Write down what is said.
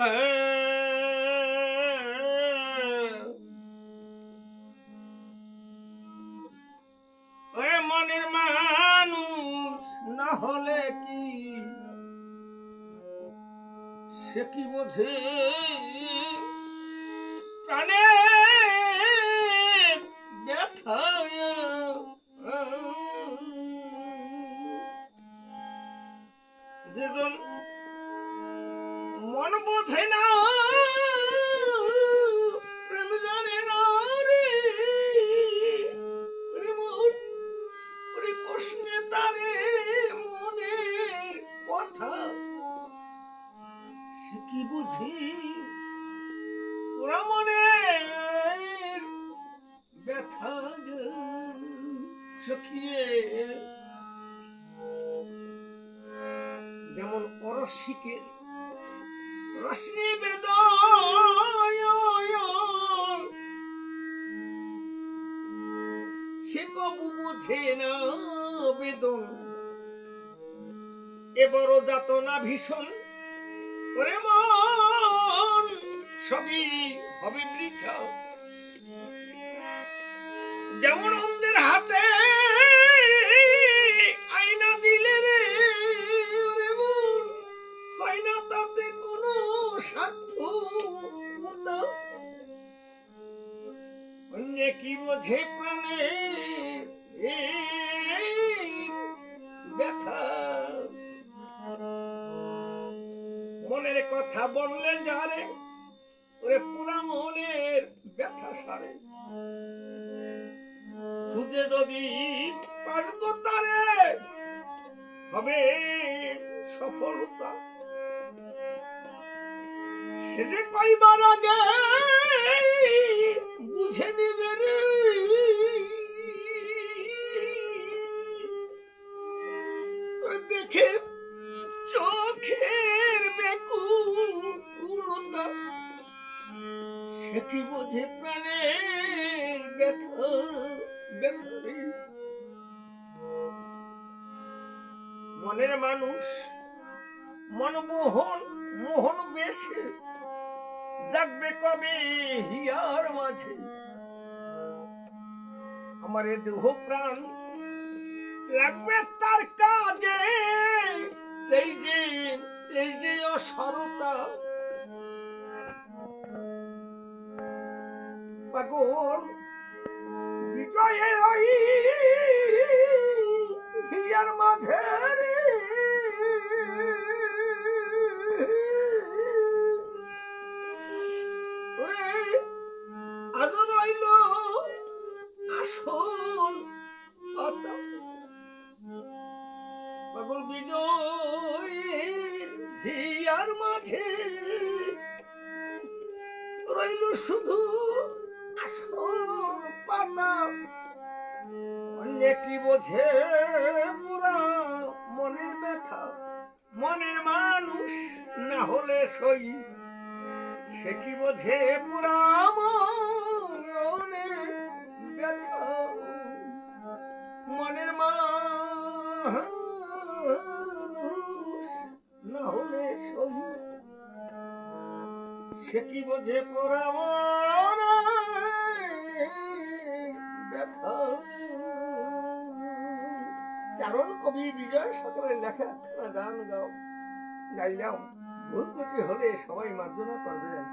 ওরে মনের মানুষ না হলে কি? সে কি বোঝে? প্রাণে ব্যথা মন বোঝে না। প্রেম জানে না রে। মন ওরে কৃষ্ণে তারে মনের কথা। সে কি বুঝি? ওরা মনের ব্যথা সখিয়ে। যেমন অরসিকের বেদয় সে কবু বোঝে না বেদন এবারও যাতনা ভীষণ। ওরে মন, সবই হবে বৃথা। যেমন অন্ধের হাতে কি বোঝে প্রাণে মনের কথা বললেন যারে ওরে পুরা মনের ব্যথা সারে খুঁজে যদি পাসবো তারে হবে সফলতা সে যে কইবার আগে বুঝে নিবে রে। দেখে চোখের বেকুলতা সে কি বোঝে প্রাণের ব্যথা ব্যথা। মনের মানুষ মনমোহন, মোহন বেশে। জাগবে কবে হিয়ার মাঝে? আমার এ দেহ প্রাণ লাগবে তার কাজে। এই যে এই যে অসারতা। পাগল বিজয়ের হিয়ার মাঝে রে। ওরে আজ রইল আসল পাগল বিজয়ের মাঝে রইল শুধু আসল পাতা। অন্য কি বোঝে পুরা মনের ব্যথা? মনের মানুষ না হলে সই সে কি বোঝে পুরা মনের মানুষ না হলে সই সে কি বোঝে ব্যথা? চারণ কবি বিজয় সকলের লেখা, গান গাও, গাইলাম। ভুল ত্রুটি হলে সবাই মার্জনা করবেন।